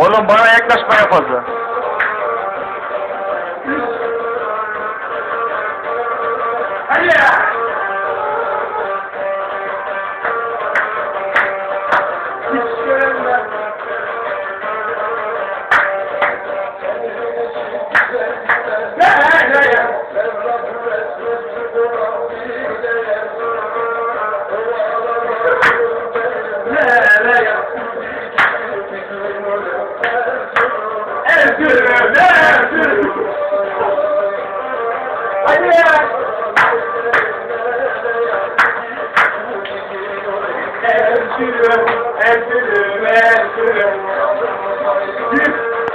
Oğlum bana yaklaşmaya fazla. Hadi! Görünmez. Ezgürüm. Hadi! Ezgürüm.